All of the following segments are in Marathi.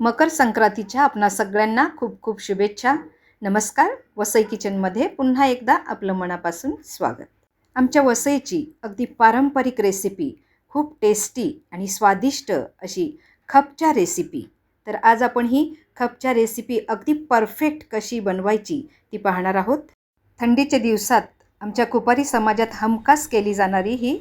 मकर संक्रांतीच्या आपणा सगळ्यांना खूप खूप शुभेच्छा. नमस्कार. वसई किचनमध्ये पुन्हा एकदा आपलं मनापासून स्वागत. आमच्या वसईची अगदी पारंपरिक रेसिपी खूप टेस्टी आणि स्वादिष्ट अशी खपच्या रेसिपी तर आज आपण ही खपच्या रेसिपी अगदी परफेक्ट कशी बनवायची ती पाहणार आहोत. थंडीच्या दिवसात आमच्या कुपारी समाजात हमखास केली जाणारी ही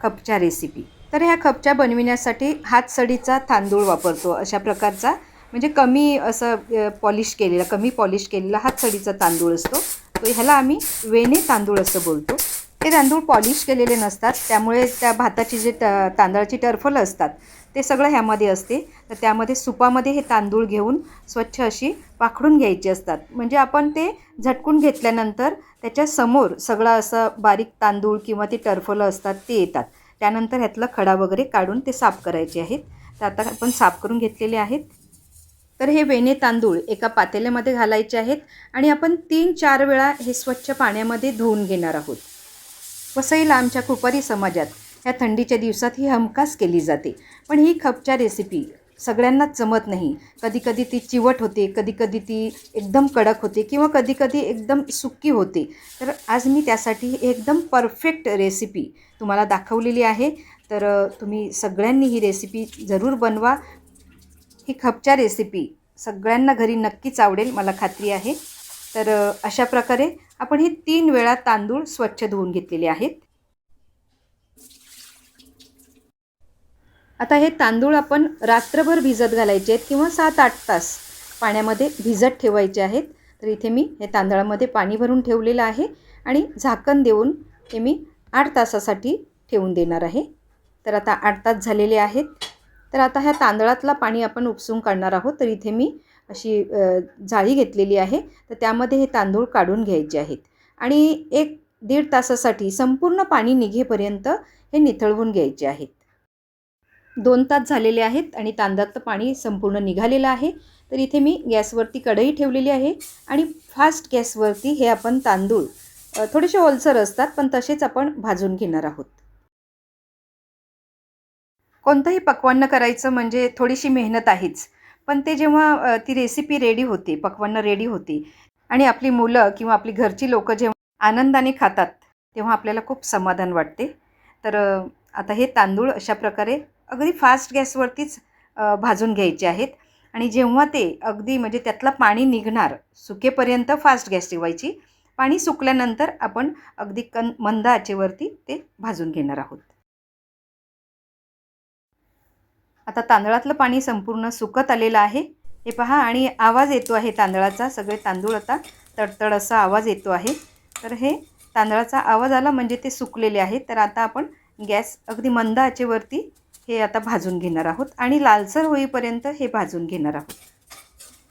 खपच्या रेसिपी तर ह्या खपच्या बनविण्यासाठी हातसडीचा तांदूळ वापरतो अशा प्रकारचा. म्हणजे कमी असं पॉलिश केलेला कमी पॉलिश केलेला हातसडीचा तांदूळ असतो. तो ह्याला आम्ही वेणे तांदूळ असं बोलतो. ते तांदूळ पॉलिश केलेले नसतात त्यामुळे त्या भाताची जे ट तांदळाची टरफलं असतात ते सगळं ह्यामध्ये असते. तर त्यामध्ये सुपामध्ये हे तांदूळ घेऊन स्वच्छ अशी पाखडून घ्यायची असतात. म्हणजे आपण ते झटकून घेतल्यानंतर त्याच्यासमोर सगळं असं बारीक तांदूळ किंवा ते टरफलं असतात ते येतात. त्यानंतर ह्यातला खडा वगैरे काढून ते साफ करायचे आहेत. तर आता आपण साफ करून घेतलेले आहेत. तर हे वेणे तांदूळ एका पातेल्यामध्ये घालायचे आहेत आणि आपण तीन चार वेळा हे स्वच्छ पाण्यामध्ये धुवून घेणार आहोत. वसईला आमच्या कुपारी समाजात ह्या थंडीच्या दिवसात ही हमखास केली जाते. पण ही खपच्या रेसिपी सगळ्यांनाच जमत नाही. कधीकधी ती चिवट होते कधीकधी ती एकदम कडक होते किंवा कधीकधी एकदम सुक्की होते. तर आज मी त्यासाठी एकदम परफेक्ट रेसिपी तुम्हाला दाखवलेली आहे. तर तुम्ही सगळ्यांनी ही रेसिपी जरूर बनवा. ही खपच्या रेसिपी सगळ्यांना घरी नक्कीच आवडेल मला खात्री आहे. तर अशा प्रकारे आपण हे तीन वेळा तांदूळ स्वच्छ धुवून घेतलेले आहेत. आता हे तांदूळ आपण रात्रभर भिजत घालायचे आहेत किंवा सात आठ तास पाण्यामध्ये भिजत ठेवायचे आहेत. तर इथे मी हे तांदळामध्ये पाणी भरून ठेवलेलं आहे आणि झाकण देऊन हे मी आठ तासासाठी ठेवून देणार आहे. तर आता आठ तास झालेले आहेत. तर आता ह्या तांदळातला पाणी आपण उपसून काढणार आहोत. तर इथे मी अशी जाळी घेतलेली आहे. तर त्यामध्ये हे तांदूळ काढून घ्यायचे आहेत. आणि एक दीड तासासाठी संपूर्ण पाणी निघेपर्यंत हे निथळवून घ्यायचे आहेत. दोन तास झालेले आहेत आणि तांदळातलं पाणी संपूर्ण निघालेलं आहे. तर इथे मी गॅसवरती कढई ठेवलेली आहे आणि फास्ट गॅसवरती हे आपण तांदूळ थोडेसे ओलसर असतात पण तसेच आपण भाजून घेणार आहोत. कोणतंही पक्वान्न करायचं म्हणजे थोडीशी मेहनत आहेच पण ते जेव्हा ती रेसिपी रेडी होते पक्वान्न रेडी होते आणि आपली मुलं किंवा आपली घरची लोकं जेव्हा आनंदाने खातात तेव्हा आपल्याला खूप समाधान वाटते. तर आता हे तांदूळ अशा प्रकारे अगदी फास्ट गॅसवरतीच भाजून घ्यायचे आहेत. आणि जेव्हा ते अगदी म्हणजे त्यातलं पाणी निघणार सुकेपर्यंत फास्ट गॅस ठेवायची. पाणी सुकल्यानंतर आपण अगदी कन मंद आचेवरती ते भाजून घेणार आहोत. आता तांदळातलं पाणी संपूर्ण सुकत आलेलं आहे. हे पहा आणि आवाज येतो आहे तांदळाचा. सगळे तांदूळ आता तडतड असा आवाज येतो आहे. तर हे तांदळाचा आवाज आला म्हणजे ते सुकलेले आहे तर आता आपण गॅस अगदी मंद आचेवरती हे आता भाजून घेणार आहोत आणि लालसर होईपर्यंत हे भाजून घेणार आहोत.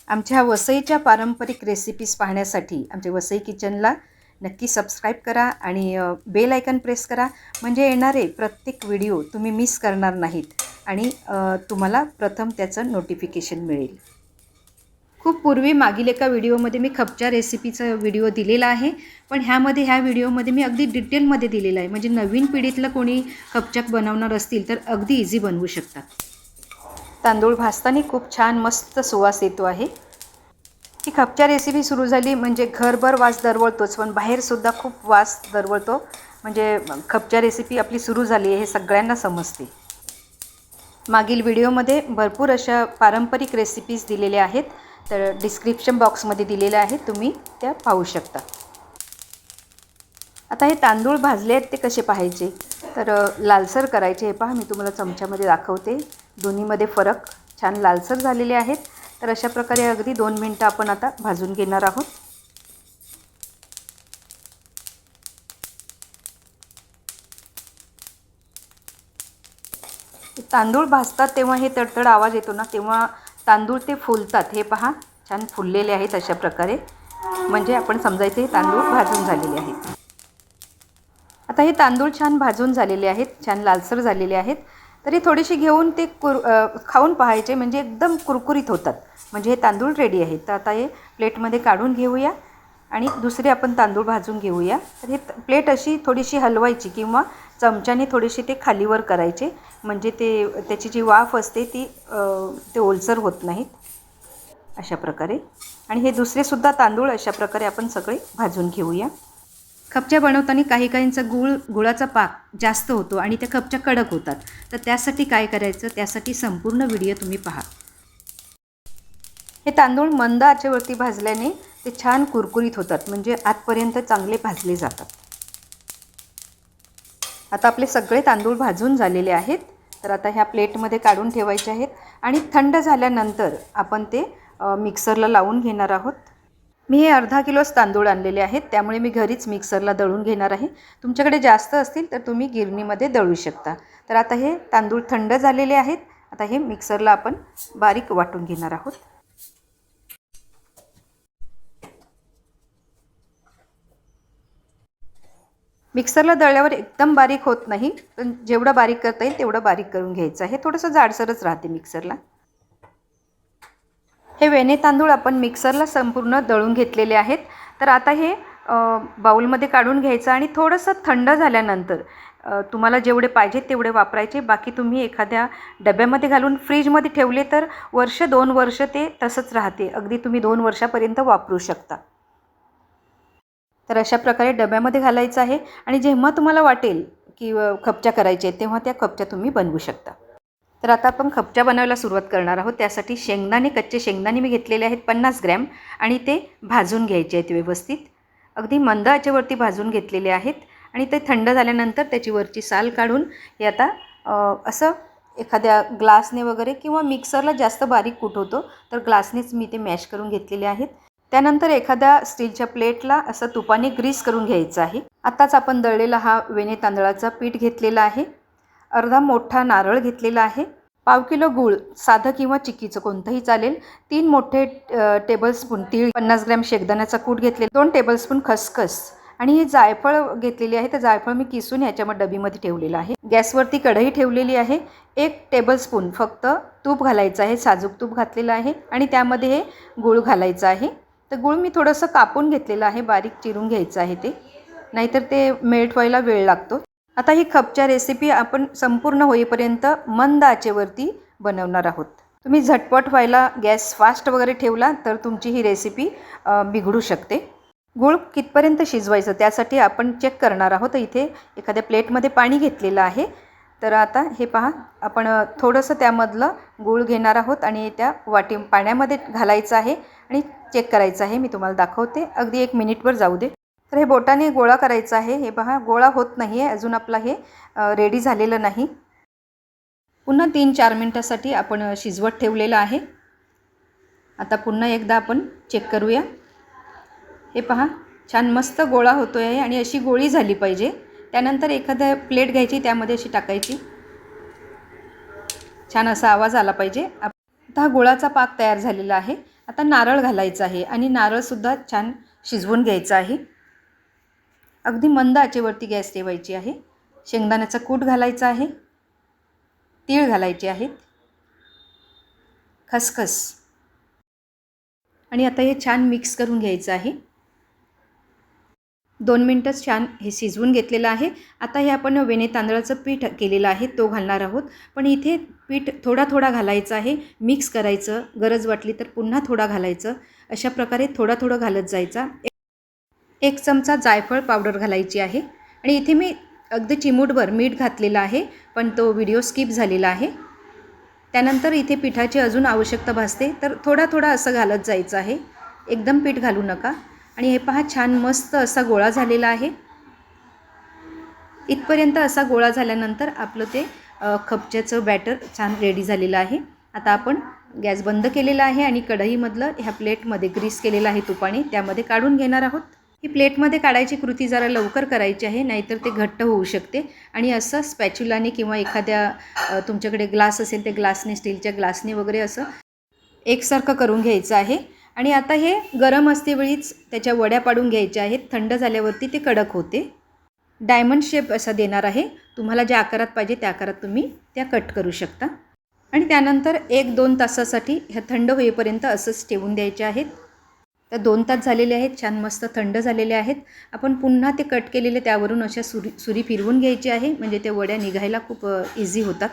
आमच्या वसईच्या पारंपरिक रेसिपीज पाहण्यासाठी आमच्या वसई किचनला नक्की सबस्क्राईब करा आणि बेल आयकन प्रेस करा. म्हणजे येणारे प्रत्येक व्हिडिओ तुम्ही मिस करणार नाहीत आणि तुम्हाला प्रथम त्याचं नोटिफिकेशन मिळेल. खूप पूर्वी मागील एका व्हिडिओमध्ये मी खपच्या रेसिपीचा व्हिडिओ दिलेला आहे. पण ह्यामध्ये ह्या व्हिडिओमध्ये मी अगदी डिटेलमध्ये दिलेला आहे. म्हणजे नवीन पिढीतलं कोणी खपच्याक बनवणार असतील तर अगदी इझी बनवू शकतात. तांदूळ भाजताना खूप छान मस्त सुवास येतो आहे. ही खपच्या रेसिपी सुरू झाली म्हणजे घरभर वास दरवळतोच. पण बाहेरसुद्धा खूप वास दरवळतो. म्हणजे खपच्या रेसिपी आपली सुरू झाली आहे हे सगळ्यांना समजते. मागील व्हिडिओमध्ये भरपूर अशा पारंपरिक रेसिपीज दिलेल्या आहेत. तर डिस्क्रिप्शन बॉक्समध्ये दिलेलं आहे तुम्ही त्या पाहू शकता. आता हे तांदूळ भाजले आहेत ते कसे पाहायचे? तर लालसर करायचे हे पहा मी तुम्हाला चमच्यामध्ये दाखवते. दोन्हीमध्ये फरक छान लालसर झालेले आहेत. तर अशा प्रकारे अगदी दोन मिनटं आपण आता भाजून घेणार आहोत. तांदूळ भाजतात तेव्हा हे तडतड आवाज येतो ना तेव्हा तांदूळ ते फुलतात. हे पहा छान फुललेले आहेत अशा प्रकारे. म्हणजे आपण समजायचं हे तांदूळ भाजून झालेले आहेत. आता हे तांदूळ छान भाजून झालेले आहेत छान लालसर झालेले आहेत. तरी थोडीशी घेऊन ते कुर खाऊन पाहायचे म्हणजे एकदम कुरकुरीत होतात. म्हणजे हे तांदूळ रेडी आहेत. तर आता हे प्लेटमध्ये काढून घेऊया आणि दुसरे आपण तांदूळ भाजून घेऊया. तर हे प्लेट अशी थोडीशी हलवायची किंवा चमच्याने थोडीशी ते खालीवर करायचे. म्हणजे ते त्याची जी वाफ असते ती ते ओलसर होत नाहीत. अशा प्रकारे. आणि हे दुसरेसुद्धा तांदूळ अशा प्रकारे आपण सगळे भाजून घेऊया. खपच्या बनवताना काही काहींचा गुळ गुळाचा पाक जास्त होतो आणि त्या खपच्या कडक होतात. तर त्यासाठी काय करायचं? त्यासाठी संपूर्ण व्हिडिओ तुम्ही पहा. हे तांदूळ मंद आचेवरती भाजल्याने ते छान कुरकुरीत होतात. म्हणजे आतपर्यंत चांगले भाजले जातात. आता आपले सगळे तांदूळ भाजून झालेले आहेत. तर आता ह्या प्लेटमध्ये काढून ठेवायचे आहेत. आणि थंड झाल्यानंतर आपण ते मिक्सरला लावून घेणार आहोत. मी हे अर्धा किलोच तांदूळ आणलेले आहेत त्यामुळे मी घरीच मिक्सरला दळून घेणार आहे. तुमच्याकडे जास्त असतील तर तुम्ही गिरणीमध्ये दळू शकता. तर आता हे तांदूळ थंड झालेले आहेत आता हे मिक्सरला आपण बारीक वाटून घेणार आहोत. मिक्सरला दळल्यावर एकदम बारीक होत नाही पण जेवढं बारीक करता येईल तेवढं बारीक करून घ्यायचं आहे. थोडंसं जाडसरच राहते मिक्सरला हे वेणे तांदूळ आपण मिक्सरला संपूर्ण दळून घेतलेले आहेत. तर आता हे बाऊलमध्ये काढून घ्यायचं आणि थोडंसं थंड झाल्यानंतर तुम्हाला जेवढे पाहिजेत तेवढे वापरायचे. बाकी तुम्ही एखाद्या डब्यामध्ये घालून फ्रीजमध्ये ठेवले तर वर्ष दोन वर्ष ते तसंच राहते. अगदी तुम्ही दोन वर्षापर्यंत वापरू शकता. तर अशा प्रकारे डब्यामध्ये घालायचं आहे आणि जेव्हा तुम्हाला वाटेल की खपच्या करायच्या आहेत तेव्हा त्या खपच्या तुम्ही बनवू शकता. तर आता आपण खपच्या बनवायला सुरुवात करणार आहोत. त्यासाठी शेंगदाणे कच्चे शेंगदाणे मी घेतलेले आहेत पन्नास ग्रॅम आणि ते भाजून घ्यायचे आहेत व्यवस्थित. अगदी मंद आचेवरती भाजून घेतलेले आहेत आणि ते थंड झाल्यानंतर त्याची वरची साल काढून हे आता असं एखाद्या ग्लासने वगैरे किंवा मिक्सरला जास्त बारीक कुठवतो तर ग्लासनेच मी ते मॅश करून घेतलेले आहेत. त्यानंतर एखाद्या स्टीलच्या प्लेटला असं तुपाने ग्रीस करून घ्यायचं आहे. आत्ताच आपण दळलेला हा वेणे तांदळाचा पीठ घेतलेला आहे. अर्धा मोठा नारळ घेतलेला आहे. पाव किलो गूळ साधं किंवा चिक्कीचं कोणतंही चालेल. तीन मोठे टेबलस्पून तीळ पन्नास ग्रॅम शेगदाण्याचा कूट घेतले दोन टेबलस्पून खसखस. आणि हे जायफळ घेतलेली आहे. तर जायफळ मी किसून ह्याच्यामध्ये डबीमध्ये ठेवलेलं आहे. गॅसवरती कढई ठेवलेली आहे. एक टेबलस्पून फक्त तूप घालायचं आहे. साजूक तूप घातलेलं आहे. आणि त्यामध्ये हे गूळ घालायचं आहे. तर गूळ मी थोडंसं कापून घेतलेलं आहे. बारीक चिरून घ्यायचं आहे ते. नाहीतर ते मेल्ट व्हायला वेळ लागतो. आता ही खपच्या रेसिपी आपण संपूर्ण होईपर्यंत मंद आचेवरती बनवणार आहोत. तुम्ही झटपट व्हायला गॅस फास्ट वगैरे ठेवला तर तुमची ही रेसिपी बिघडू शकते. गूळ कितपर्यंत शिजवायचं त्यासाठी आपण चेक करणार आहोत. तर इथे एखाद्या प्लेटमध्ये पाणी घेतलेलं आहे. तर आता हे पहा आपण थोडंसं त्यामधलं गूळ घेणार आहोत आणि त्या वाटी पाण्यामध्ये घालायचं आहे आणि चेक करायचं आहे. मी तुम्हाला दाखवते. अगदी एक मिनिटवर जाऊ दे. तर हे बोटाने गोळा करायचं आहे. हे पहा गोळा होत नाही आहे अजून आपला हे रेडी झालेलं नाही. पुन्हा तीन चार मिनटासाठी आपण शिजवत ठेवलेलं आहे. आता पुन्हा एकदा आपण चेक करूया. हे पहा छान मस्त गोळा होतो आहे आणि अशी गोळी झाली पाहिजे. त्यानंतर एखाद्या प्लेट घ्यायची त्यामध्ये अशी टाकायची. छान असा आवाज आला पाहिजे. आता हा गोळाचा पाक तयार झालेला आहे. आता नारळ घालायचा आहे आणि नारळसुद्धा छान शिजवून घ्यायचं आहे. अगदी मंद आचेवरती गॅस ठेवायची आहे. शेंगदाण्याचा कूट घालायचा आहे. तीळ घालायचे आहेत. खसखस. आणि आता हे छान मिक्स करून घ्यायचं आहे. दोन मिनटंच छान हे शिजवून घेतलेलं आहे. आता हे आपण वेणे तांदळाचं पीठ केलेलं आहे तो घालणार आहोत. पण इथे पीठ थोडा थोडा घालायचा आहे. मिक्स करायचं. गरज वाटली तर पुन्हा थोडा घालायचं. अशा प्रकारे थोडा थोडं घालत जायचा. एक चमचा जायफळ पावडर घालायची आहे. आणि इथे मी अगदी चिमूटभर मीठ घातलेलं आहे पण तो व्हिडिओ स्किप झालेला आहे. त्यानंतर इथे पिठाची अजून आवश्यकता भासते तर थोडा थोडा असं घालत जायचं आहे. एकदम पीठ घालू नका. आणि हे पहा छान मस्त असा गोळा झालेला आहे. इथपर्यंत असा गोळा झाल्यानंतर आपलं ते खपच्याचं बॅटर छान रेडी झालेलं आहे. आता आपण गॅस बंद केलेला आहे आणि कढईमधलं ह्या प्लेटमध्ये ग्रीस केलेलं आहे तुपाने. त्यामध्ये काढून घेणार आहोत. ही प्लेटमध्ये काढायची कृती जरा लवकर करायची आहे नाहीतर ते घट्ट होऊ शकते. आणि असं स्पॅच्युलाने किंवा एखाद्या तुमच्याकडे ग्लास असेल ते ग्लासने स्टीलच्या ग्लासने वगैरे असं एकसारखं करून घ्यायचं आहे. आणि आता हे गरम असतेवेळीच त्याच्या वड्या पाडून घ्यायच्या आहेत. थंड झाल्यावरती ते कडक होते. डायमंड शेप असा देणार आहे. तुम्हाला ज्या आकारात पाहिजे त्या आकारात तुम्ही त्या कट करू शकता. आणि त्यानंतर एक दोन तासासाठी ह्या थंड होईपर्यंत असंच ठेवून द्यायचे आहेत. तर दोन तास झालेले आहेत छान मस्त थंड झालेले आहेत. आपण पुन्हा ते कट केलेले त्यावरून अशा सुरी सुरी फिरवून घ्यायची आहे. म्हणजे ते वड्या निघायला खूप इझी होतात.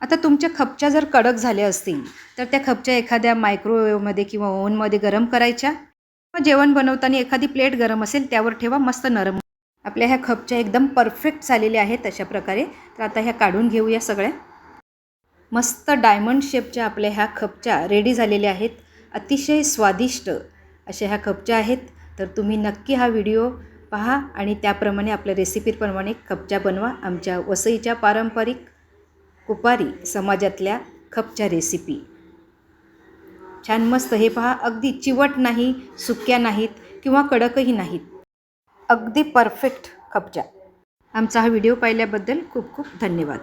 आता तुमच्या खपच्या जर कडक झाल्या असतील तर त्या खपच्या एखाद्या मायक्रोवेव्हमध्ये किंवा ओव्हनमध्ये गरम करायच्या. किंवा जेवण बनवताना एखादी प्लेट गरम असेल त्यावर ठेवा मस्त नरम. आपल्या ह्या खपच्या एकदम परफेक्ट झालेल्या आहेत अशा प्रकारे. तर आता ह्या काढून घेऊया सगळ्या. मस्त डायमंड शेपच्या आपल्या ह्या खपच्या रेडी झालेल्या आहेत. अतिशय स्वादिष्ट अशा ह्या खपच्या आहेत. तर तुम्ही नक्की हा व्हिडिओ पहा आणि त्याप्रमाणे आपल्या रेसिपीप्रमाणे खपच्या बनवा. आमच्या वसईच्या पारंपरिक कुपारी समाजातल्या खपच्या रेसिपी छान मस्त हे पहा. अगदी चिवट नाही सुक्या नाहीत किंवा कडकही नाहीत. अगदी परफेक्ट खपच्या आमचा हा व्हिडिओ पाहिल्याबद्दल खूप खूप धन्यवाद.